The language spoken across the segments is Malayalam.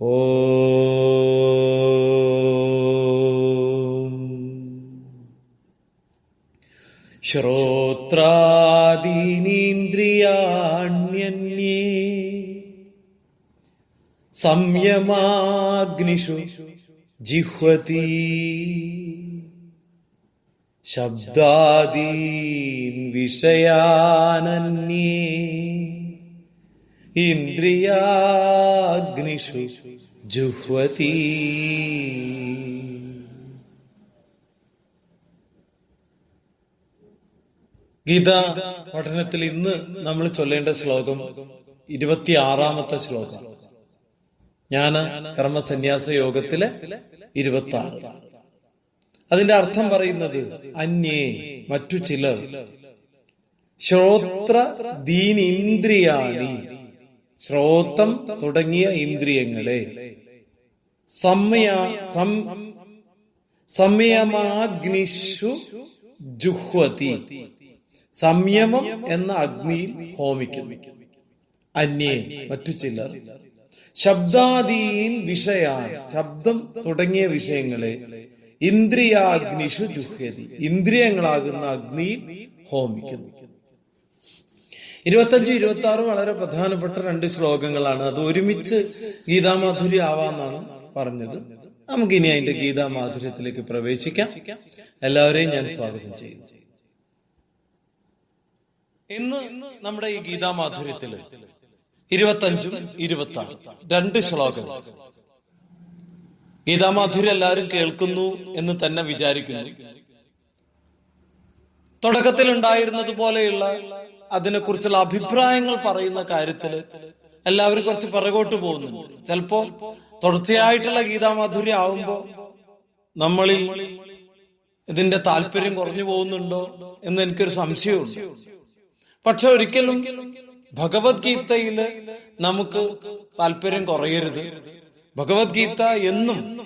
ഓ ശ്രോത്രാദീനീന്ദ്രിയാണ്യന്യേ സംയമാഗ്നിഷു ജിഹ്വതി ശബ്ദാദീൻ വിഷയാനന്യേ ഇന്ദ്രിയാഗ്നിഷു ജുഹ്വതി. ഗീത പഠനത്തിൽ ഇന്ന് നമ്മൾ ചൊല്ലേണ്ട ശ്ലോകം ഇരുപത്തിയാറാമത്തെ ശ്ലോകം. ജ്ഞാന കർമ്മസന്യാസ യോഗത്തിലെ ഇരുപത്തി ആറ് അതിന്റെ അർത്ഥം പറയുന്നത് അന്യേ മറ്റു ചിലർ. ശ്രോത്ര ദീനിന്ദ്രിയാണി. ശ്രോത്രം തുടങ്ങിയ ഇന്ദ്രിയങ്ങളെ. സമ്മയ സം- സംയമമാഗ്നിഷു ജുഹ്വതി. സംയമം എന്ന അഗ്നിയിൽ ഹോമിക്കുന്നു. അന്യേ മറ്റു ചിലർ. ശബ്ദാദീൻ വിഷയ ശബ്ദം തുടങ്ങിയ വിഷയങ്ങളെ ഇന്ദ്രിയാഗ്നിഷു ജുഹ്യതി ഇന്ദ്രിയങ്ങളാകുന്ന അഗ്നിയിൽ ഹോമിക്കുന്നു. ഇരുപത്തഞ്ച് ഇരുപത്തി ആറും വളരെ പ്രധാനപ്പെട്ട രണ്ട് ശ്ലോകങ്ങളാണ്. അത് ഒരുമിച്ച് ഗീതാമാധുരി ആവാന്നാണ് പറഞ്ഞത്. നമുക്ക് ഇനി അതിന്റെ ഗീതാമാധുര്യത്തിലേക്ക് പ്രവേശിക്കാം. എല്ലാവരെയും ഞാൻ സ്വാഗതം ചെയ്യുന്നു. ഇന്ന് നമ്മുടെ ഈ ഗീതാമാധുര്യത്തിൽ ഇരുപത്തഞ്ചും ഇരുപത്തി ആറ് രണ്ട് ശ്ലോകങ്ങൾ. ഗീതാമാധുര്യം എല്ലാവരും കേൾക്കുന്നു എന്ന് തന്നെ വിചാരിക്കുന്നു. തുടക്കത്തിൽ ഉണ്ടായിരുന്നത് പോലെയുള്ള അതിനെക്കുറിച്ചുള്ള അഭിപ്രായങ്ങൾ പറയുന്ന കാര്യത്തിൽ എല്ലാവരും കുറച്ച് പിറകോട്ട് പോകുന്നുണ്ട്. ചിലപ്പോ തുടർച്ചയായിട്ടുള്ള ഗീതാമാധുര്യം ആവുമ്പോ നമ്മളിൽ ഇതിന്റെ താല്പര്യം കുറഞ്ഞു പോകുന്നുണ്ടോ എന്ന് എനിക്കൊരു സംശയമുണ്ട്. പക്ഷെ ഒരിക്കലും ഭഗവത്ഗീതയിൽ നമുക്ക് താല്പര്യം കുറയരുത്. ഭഗവത്ഗീത എന്നും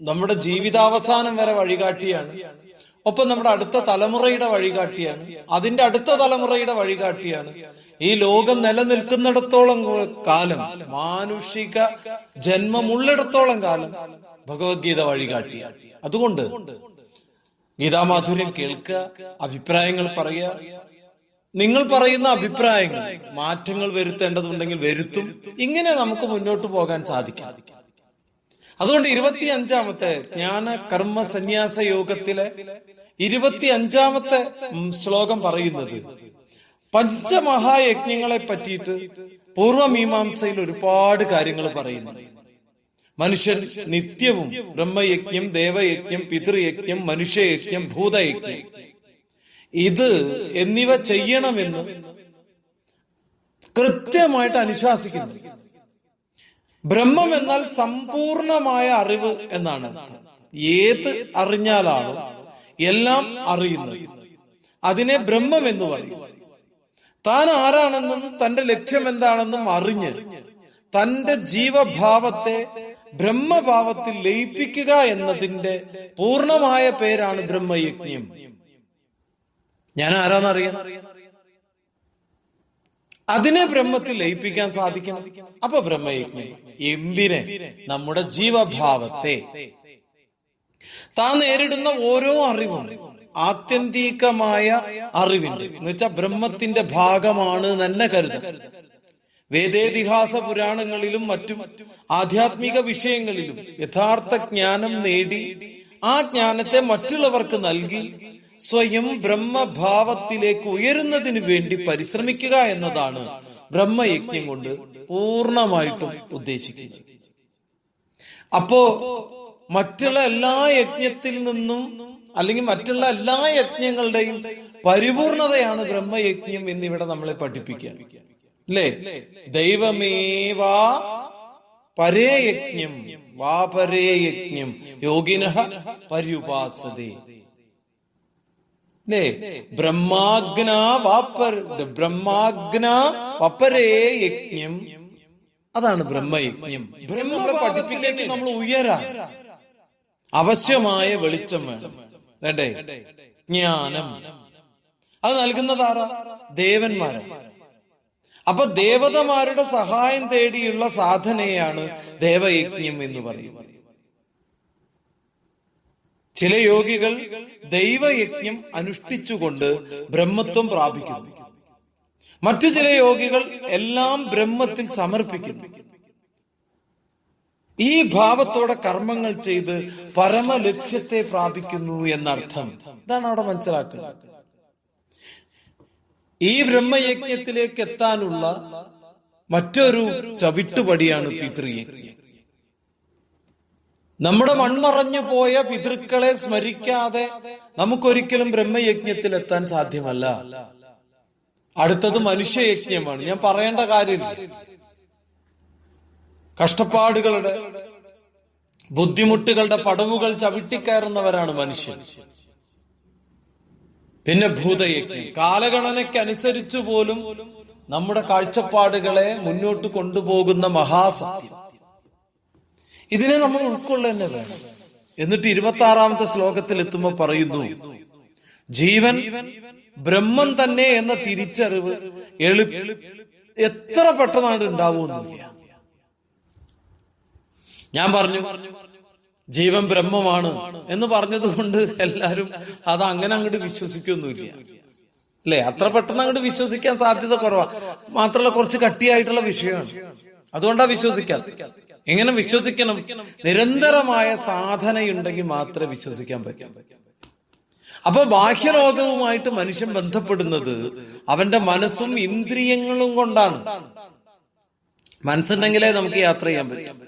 നമ്മുടെ ജീവിതാവസാനം വരെ വഴികാട്ടിയാണ് ഒപ്പം നമ്മുടെ അടുത്ത തലമുറയുടെ വഴികാട്ടിയാണ്. അതിന്റെ അടുത്ത തലമുറയുടെ വഴികാട്ടിയാണ്. ഈ ലോകം നിലനിൽക്കുന്നിടത്തോളം കാലം മാനുഷിക ജന്മമുള്ളിടത്തോളം കാലം ഭഗവത്ഗീത വഴികാട്ടിയാണ്. അതുകൊണ്ട് ഗീതാമാധുര്യം കേൾക്കുക അഭിപ്രായങ്ങൾ പറയുക. നിങ്ങൾ പറയുന്ന അഭിപ്രായങ്ങൾ മാറ്റങ്ങൾ വരുത്തേണ്ടതുണ്ടെങ്കിൽ വരുത്തും. ഇങ്ങനെ നമുക്ക് മുന്നോട്ട് പോകാൻ സാധിക്കും. അതുകൊണ്ട് ഇരുപത്തി അഞ്ചാമത്തെ ജ്ഞാന കർമ്മ സന്യാസ യോഗത്തിലെ ഇരുപത്തി അഞ്ചാമത്തെ ശ്ലോകം പറയുന്നത് പഞ്ചമഹായജ്ഞങ്ങളെ പറ്റിയിട്ട് പൂർവമീമാംസയിൽ ഒരുപാട് കാര്യങ്ങൾ പറയുന്നു. മനുഷ്യൻ നിത്യവും ബ്രഹ്മയജ്ഞം ദേവയജ്ഞം പിതൃയജ്ഞം മനുഷ്യയജ്ഞം ഭൂതയജ്ഞം. ഇത് എന്നിവ ചെയ്യണമെന്ന് കൃത്യമായിട്ട് അനുശാസിക്കുന്നു. ബ്രഹ്മം എന്നാൽ സമ്പൂർണമായ അറിവ് എന്നാണ് ഏത് അറിഞ്ഞാലാണ് എല്ലാം അറിയുന്നത്. അതിനെ ബ്രഹ്മം എന്ന് പറയും. താൻ ആരാണെന്നും തന്റെ ലക്ഷ്യം എന്താണെന്നും അറിഞ്ഞ് തന്റെ ജീവഭാവത്തെ ബ്രഹ്മഭാവത്തിൽ ലയിപ്പിക്കുക എന്നതിന്റെ പൂർണമായ പേരാണ് ബ്രഹ്മയജ്ഞം. ഞാൻ ആരാന്നറിയാം? അതിനെ ബ്രഹ്മത്തിൽ ലയിപ്പിക്കാൻ സാധിക്കണം. അപ്പൊ ബ്രഹ്മയജ്ഞം. എന്തിനെ? നമ്മുടെ ജീവഭാവത്തെ. താൻ നേരിടുന്ന ഓരോ അറിവും ആത്യന്തികമായ അറിവിന്റെ. എന്ന് വെച്ചാൽ ബ്രഹ്മത്തിന്റെ ഭാഗമാണ് തന്നെ കരുതൽ വേദേതിഹാസ പുരാണങ്ങളിലും മറ്റും ആധ്യാത്മിക വിഷയങ്ങളിലും യഥാർത്ഥ ജ്ഞാനം നേടി ആ ജ്ഞാനത്തെ മറ്റുള്ളവർക്ക് നൽകി സ്വയം ബ്രഹ്മഭാവത്തിലേക്ക് ഉയരുന്നതിന് വേണ്ടി പരിശ്രമിക്കുക എന്നതാണ് ബ്രഹ്മയജ്ഞം കൊണ്ട് പൂർണമായിട്ടും ഉദ്ദേശിക്കുന്നത്. അപ്പോ മറ്റുള്ള എല്ലാ യജ്ഞത്തിൽ നിന്നും അല്ലെങ്കിൽ മറ്റുള്ള എല്ലാ യജ്ഞങ്ങളുടെയും പരിപൂർണതയാണ് ബ്രഹ്മയജ്ഞം എന്നിവിടെ നമ്മളെ പഠിപ്പിക്കുക അല്ലേ ദൈവമേവാ പരേ യജ്ഞം യോഗിന പര്യുപാസതേ. അല്ലേ ബ്രഹ്മാഗ്ന വാപ്പർ ബ്രഹ്മാഗ്ന വപ്പരേ യജ്ഞം. അതാണ് ബ്രഹ്മയജ്ഞം. ബ്രഹ്മ പഠിപ്പിലേക്ക് നമ്മൾ ഉയരാ അവശ്യമായ വെളിച്ചം വേണം. വേണ്ടേ? ജ്ഞാനം. അത് നൽകുന്നതാരാ ദേവന്മാരാണ് അപ്പൊ ദേവതമാരുടെ സഹായം തേടിയുള്ള സാധനയാണ് ദേവയജ്ഞം എന്ന് പറയുന്നത്. ചില യോഗികൾ ദൈവയജ്ഞം അനുഷ്ഠിച്ചുകൊണ്ട് ബ്രഹ്മത്വം പ്രാപിക്കുന്നു. മറ്റു ചില യോഗികൾ എല്ലാം ബ്രഹ്മത്തിൽ സമർപ്പിക്കുന്നു. ഈ ഭാവത്തോടെ കർമ്മങ്ങൾ ചെയ്ത് പരമലക്ഷ്യത്തെ പ്രാപിക്കുന്നു എന്നർത്ഥം. ഇതാണ് അവിടെ മനസ്സിലാക്കുന്നത്. ഈ ബ്രഹ്മയജ്ഞത്തിലേക്ക് എത്താനുള്ള മറ്റൊരു ചവിട്ടുപടിയാണ് പിതൃയജ്ഞം. നമ്മുടെ മൺമറഞ്ഞു പോയ പിതൃക്കളെ സ്മരിക്കാതെ നമുക്കൊരിക്കലും ബ്രഹ്മയജ്ഞത്തിൽ എത്താൻ സാധ്യമല്ല. അടുത്തത് മനുഷ്യയജ്ഞമാണ്. ഞാൻ പറയേണ്ട കാര്യം കഷ്ടപ്പാടുകളുടെ ബുദ്ധിമുട്ടുകളുടെ പടവുകൾ ചവിട്ടിക്കയറുന്നവരാണ് മനുഷ്യൻ. പിന്നെ ഭൂതയജ്ഞം. കാലഗണനയ്ക്കനുസരിച്ചു പോലും നമ്മുടെ കാഴ്ചപ്പാടുകളെ മുന്നോട്ട് കൊണ്ടുപോകുന്ന മഹാസത്യം. ഇതിനെ നമ്മൾ ഉൾക്കൊള്ളന്നെ വേണം എന്നിട്ട് ഇരുപത്തി ആറാമത്തെ ശ്ലോകത്തിൽ എത്തുമ്പോൾ പറയുന്നു ജീവൻ ബ്രഹ്മം തന്നെ എന്ന തിരിച്ചറിവ് എളു എത്ര പെട്ടെന്നാണ് ഉണ്ടാവുമെന്നില്ല. ഞാൻ പറഞ്ഞു ജീവൻ ബ്രഹ്മമാണ് എന്ന് പറഞ്ഞത് കൊണ്ട് എല്ലാരും അത് അങ്ങനെ അങ്ങോട്ട് വിശ്വസിക്കൊന്നുമില്ല. അല്ലെ? അത്ര പെട്ടെന്ന് അങ്ങോട്ട് വിശ്വസിക്കാൻ സാധ്യത കുറവാ. മാത്രമല്ല കുറച്ച് കട്ടിയായിട്ടുള്ള വിഷയമാണ്. അതുകൊണ്ടാ വിശ്വസിക്കാൻ എങ്ങനെ വിശ്വസിക്കണം? നിരന്തരമായ സാധനയുണ്ടെങ്കിൽ മാത്രമേ വിശ്വസിക്കാൻ പറ്റൂ. അപ്പൊ ബാഹ്യലോകവുമായിട്ട് മനുഷ്യൻ ബന്ധപ്പെടുന്നത് അവന്റെ മനസ്സും ഇന്ദ്രിയങ്ങളും കൊണ്ടാണ്. മനസ്സുണ്ടെങ്കിലേ നമുക്ക് യാത്ര ചെയ്യാൻ പറ്റും.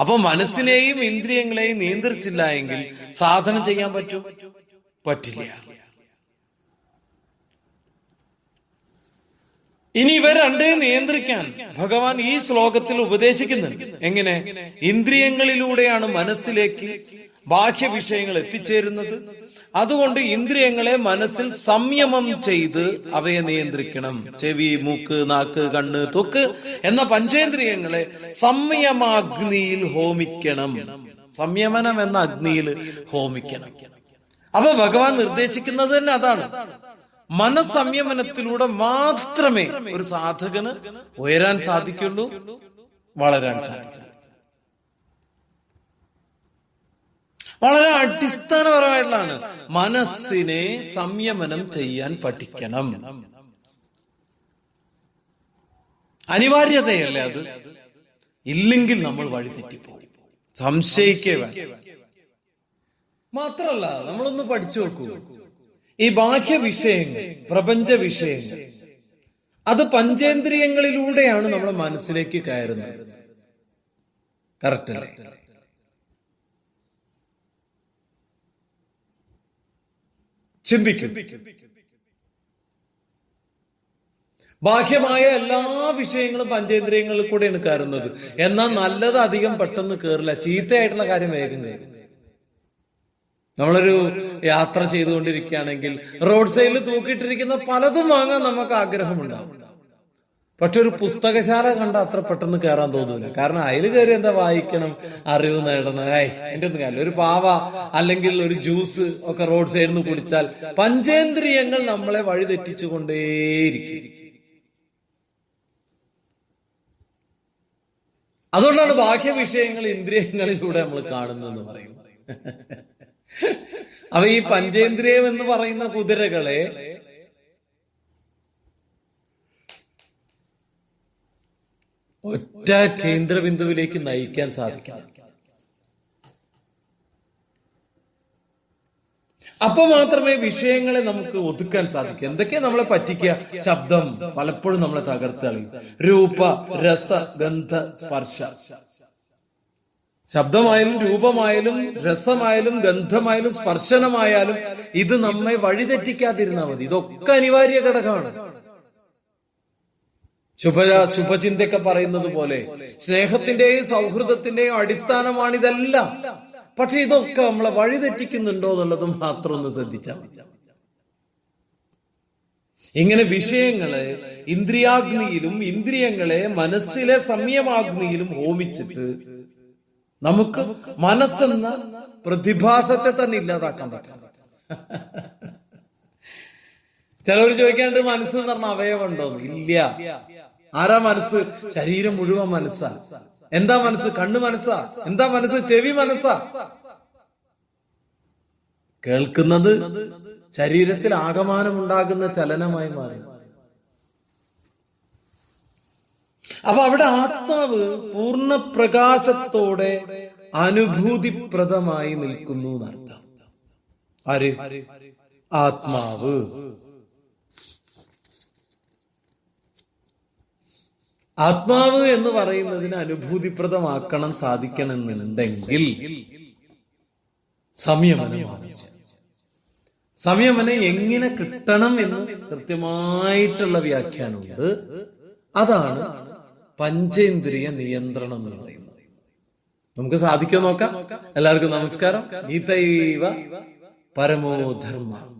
അപ്പൊ മനസ്സിനെയും ഇന്ദ്രിയങ്ങളെയും നിയന്ത്രിച്ചില്ല എങ്കിൽ സാധനം ചെയ്യാൻ പറ്റും? പറ്റില്ല. ഇനി ഇവ രണ്ടേയും നിയന്ത്രിക്കാൻ ഭഗവാൻ ഈ ശ്ലോകത്തിൽ ഉപദേശിക്കുന്നുണ്ട്. എങ്ങനെ? ഇന്ദ്രിയങ്ങളിലൂടെയാണ് മനസ്സിലേക്ക് ബാഹ്യ വിഷയങ്ങൾ എത്തിച്ചേരുന്നത്. അതുകൊണ്ട് ഇന്ദ്രിയങ്ങളെ മനസ്സിൽ സംയമം ചെയ്ത് അവയെ നിയന്ത്രിക്കണം. ചെവി മൂക്ക് നാക്ക് കണ്ണ് തൊക്ക് എന്ന പഞ്ചേന്ദ്രിയങ്ങളെ സംയമമാഗ്നിയിൽ ഹോമിക്കണം. സംയമനം എന്ന അഗ്നിയിൽ ഹോമിക്കണം. അപ്പൊ ഭഗവാൻ നിർദ്ദേശിക്കുന്നത് തന്നെ അതാണ്. മനസ്സംയമനത്തിലൂടെ മാത്രമേ ഒരു സാധകന് ഉയരാൻ സാധിക്കുള്ളൂ വളരാൻ സാധിക്കുള്ളൂ. വളരെ അടിസ്ഥാനപരമായിട്ടുള്ളതാണ് മനസ്സിനെ സംയമനം ചെയ്യാൻ പഠിക്കണം. അനിവാര്യതയല്ലേ അത്? ഇല്ലെങ്കിൽ നമ്മൾ വഴിതെറ്റിപ്പോകും സംശയിക്കേ മാത്രല്ല നമ്മളൊന്ന് പഠിച്ചു നോക്കൂ. ഈ ബാഹ്യ വിഷയങ്ങൾ പ്രപഞ്ച വിഷയങ്ങൾ അത് പഞ്ചേന്ദ്രിയങ്ങളിലൂടെയാണ് നമ്മുടെ മനസ്സിലേക്ക് കയറുന്നത്. കറക്റ്റ് ചിന്തിക്കും. ബാഹ്യമായ എല്ലാ വിഷയങ്ങളും പഞ്ചേന്ദ്രിയങ്ങളിൽ കൂടെയാണ് കയറുന്നത്. എന്നാൽ നല്ലത് അധികം പെട്ടെന്ന് കയറില്ല ചീത്തയായിട്ടുള്ള കാര്യം വേഗം കയറും നമ്മളൊരു യാത്ര ചെയ്തുകൊണ്ടിരിക്കുകയാണെങ്കിൽ റോഡ് സൈഡിൽ തൂക്കിയിട്ടിരിക്കുന്ന പലതും വാങ്ങാൻ നമുക്ക് ആഗ്രഹമുണ്ടാവും. പക്ഷെ ഒരു പുസ്തകശാല കണ്ട അത്ര പെട്ടെന്ന് കയറാൻ തോന്നൂല. കാരണം അതിൽ കയറി എന്താ വായിക്കണം അറിവ് നേടണം. ഏയ് എന്റെ ഒന്നും കാര്യമില്ല. ഒരു പാവ അല്ലെങ്കിൽ ഒരു ജ്യൂസ് ഒക്കെ റോഡ് സൈഡിൽ നിന്ന് കുടിച്ചാൽ പഞ്ചേന്ദ്രിയങ്ങൾ നമ്മളെ വഴി തെറ്റിച്ചുകൊണ്ടേയിരിക്കും. അതുകൊണ്ടാണ് ബാഹ്യ വിഷയങ്ങൾ ഇന്ദ്രിയങ്ങളിലൂടെ നമ്മൾ കാണുന്നതെന്ന് പറയുന്നത്. അപ്പൊ ഈ പഞ്ചേന്ദ്രിയം എന്ന് പറയുന്ന കുതിരകളെ ഒറ്റ കേന്ദ്രബിന്ദുവിലേക്ക് നയിക്കാൻ സാധിക്കണം അപ്പൊ മാത്രമേ വിഷയങ്ങളെ നമുക്ക് ഒതുക്കാൻ സാധിക്കൂ. എന്തൊക്കെയാ നമ്മളെ പറ്റിക്കുക? ശബ്ദം പലപ്പോഴും നമ്മളെ തകർത്തളി രൂപ രസ ഗന്ധ സ്പർശ. ശബ്ദമായാലും രൂപമായാലും രസമായാലും ഗന്ധമായാലും സ്പർശനമായാലും ഇത് നമ്മെ വഴിതെറ്റിക്കാതിരുന്നാൽ മതി. ഇതൊക്കെ അനിവാര്യ ഘടകമാണ്. ശുഭ ശുഭചിന്തയൊക്കെ പറയുന്നത് പോലെ സ്നേഹത്തിന്റെയും സൗഹൃദത്തിന്റെയും അടിസ്ഥാനമാണ് ഇതെല്ലാം. പക്ഷെ ഇതൊക്കെ നമ്മളെ വഴിതെറ്റിക്കുന്നുണ്ടോ എന്നുള്ളത് മാത്രം ഒന്ന് ശ്രദ്ധിച്ചാൽ ഇങ്ങനെ വിഷയങ്ങളെ ഇന്ദ്രിയാഗ്നിയിലും ഇന്ദ്രിയങ്ങളെ മനസ്സിലെ സംയമാഗ്നിയിലും ഹോമിച്ചിട്ട് നമുക്ക് മനസ്സെന്ന പ്രതിഭാസത്തെ തന്നെ ഇല്ലാതാക്കാൻ പറ്റും. ചിലവർ ചോദിക്കാണ്ട് മനസ്സ് എന്ന് പറഞ്ഞ അവയവുണ്ടോ ഇല്ല. ആരാ മനസ്സ്? ശരീരം മുഴുവൻ മനസ്സാ. എന്താ മനസ്സ്? കണ്ണ് മനസ്സാ. എന്താ മനസ്സ്? ചെവി മനസ്സാ. കേൾക്കുന്നത് ശരീരത്തിൽ ആകമാനം ഉണ്ടാകുന്ന ചലനമായി മാറി. അപ്പൊ അവിടെ ആത്മാവ് പൂർണ പ്രകാശത്തോടെ അനുഭൂതിപ്രദമായി നിൽക്കുന്നു എന്നർത്ഥം. ആര്? ആത്മാവ്. ആത്മാവ് എന്ന് പറയുന്നതിന് അനുഭൂതിപ്രദമാക്കണം സാധിക്കണമെന്നുണ്ടെങ്കിൽ സംയമനം ആവശ്യം. സംയമനം എങ്ങനെ കിട്ടണം എന്ന് കൃത്യമായിട്ടുള്ള വ്യാഖ്യാനമുണ്ട്. അതാണ് പഞ്ചേന്ദ്രിയ നിയന്ത്രണം എന്ന് പറയുന്നത്. നമുക്ക് സാധിക്കുമോ നോക്കാം? എല്ലാവർക്കും നമസ്കാരം. ഗീതൈവ പരമോധർമ്മ